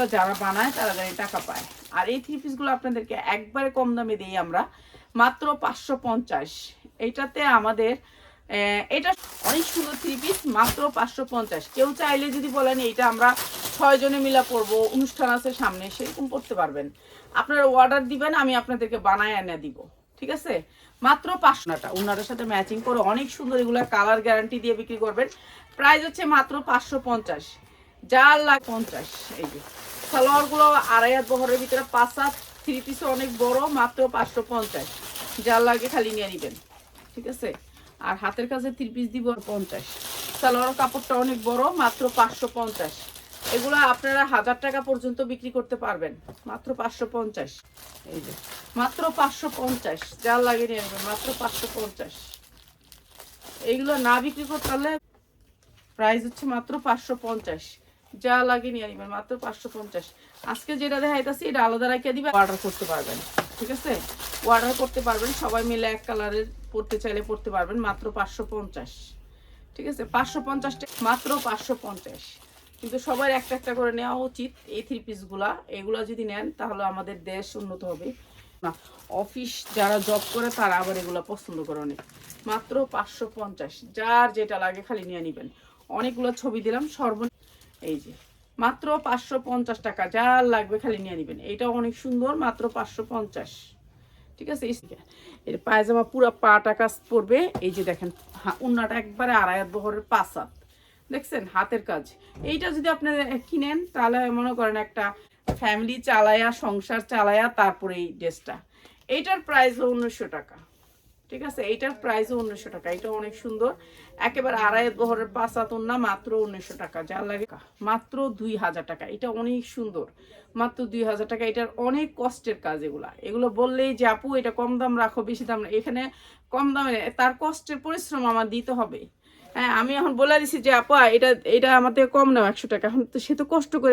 পিসগুলো যারা বানায়, তারা জানি টাকা পায়। আর এই থ্রি পিসগুলো আপনাদেরকে একবারে কম দামে দিই আমরা। মাত্র পাঁচশো পঞ্চাশ। এইটাতে আমাদের এটা অনেক সুন্দর থ্রি পিস মাত্র পাঁচশো পঞ্চাশ। কেউ চাইলে যদি বলেন, এইটা আমরা ছয় জনে মিলা পরবো অনুষ্ঠান আছে সামনে, সেরকম করতে পারবেন। আপনারা অর্ডার দিবেন, আমি আপনাদেরকে বানায় এনে দিব। ঠিক আছে? মাত্র পাঁচশোটা উনারের সাথে ম্যাচিং করে অনেক সুন্দর এগুলো কালার গ্যারান্টি দিয়ে বিক্রি করবেন। প্রাইস হচ্ছে মাত্র পাঁচশো পঞ্চাশ। যার লাখ পঞ্চাশ, এই যে। সালোয়ারগুলো আড়াই হাত বহরের ভিতরে পাঁচ হাত থ্রি পিসও অনেক বড়, মাত্র পাঁচশো পঞ্চাশ। যার লাগে খালি নিয়ে নেবেন, ঠিক আছে? আর হাতের কাছে থ্রি পিস দিব পঞ্চাশ। সালোয়ার কাপড়টা অনেক বড়, মাত্র পাঁচশো পঞ্চাশ। এগুলো আপনারা হাজার টাকা পর্যন্ত বিক্রি করতে পারবেন, মাত্র পাঁচশো পঞ্চাশ। এই যে, মাত্র পাঁচশো পঞ্চাশ, যার লাগে নিয়ে নেবেন, মাত্র পাঁচশো পঞ্চাশ। এইগুলো না বিক্রি করতে পারলে প্রাইস হচ্ছে মাত্র পাঁচশো পঞ্চাশ। যা লাগে নিয়ে নেবেন মাত্র পাঁচশো পঞ্চাশ। আজকে যেটা দেখাইতেছি, এটা আলাদা রাখিয়ে দিবে অর্ডার করতে পারবেন। ঠিক আছে? অর্ডার করতে পারবেন, সবাই মিলে এক কালারের পড়তে চাইলে পড়তে পারবেন, মাত্র পাঁচশো পঞ্চাশ। ঠিক আছে? পাঁচশো পঞ্চাশটা মাত্র পাঁচশো পঞ্চাশ। কিন্তু সবার একটা একটা করে নেওয়া উচিত, এই থ্রি পিসগুলা এগুলা যদি নেন, তাহলে আমাদের দেশ উন্নত হবে। না অফিস যারা জব করে, তারা আবার এগুলো পছন্দ করে অনেক। মাত্র পাঁচশো পঞ্চাশ। যার যেটা লাগে খালি নিয়ে নেবেন অনেকগুলো ছবি দিলাম, সর্ব এই যে, মাত্র পাঁচশো পঞ্চাশ টাকা, যা লাগবে খালি নিয়ে নেবেন। এটা অনেক সুন্দর, মাত্র পাঁচশো পঞ্চাশ। ঠিক আছে? এর পায়জামা পুরো পাটা কাজ পড়বে এই যে দেখেন উন্নাটা একবারে আড়াই বহরের পাঁচ হাত। দেখছেন? হাতের কাজ। এইটা যদি আপনি কিনেন, তাহলে মনে করেন একটা ফ্যামিলি চালায়া, সংসার চালায়া, তারপরে এই ড্রেসটা এইটার প্রাইস উনিশশো টাকা। ঠিক আছে? এইটার প্রাইস উনিশশো টাকা। এটা অনেক সুন্দর। একেবারে আড়াই বহরের পাঁচ হাত না মাত্র উনিশশো টাকা। যা লাগে মাত্র দুই হাজার টাকা। এটা অনেক সুন্দর। মাত্র দুই হাজার টাকা। এটার অনেক কষ্টের কাজ এগুলা। এগুলো বললেই যে, আপু, এটা কম দাম রাখো, বেশি দাম না। এখানে কম দামে তার কষ্টের পরিশ্রম আমার দিতে হবে। হ্যাঁ আমি এখন বলে দিছি যে, আপা, এটা এটা আমাদের কম নাও একশো টাকা। এখন তো সে তো কষ্ট করে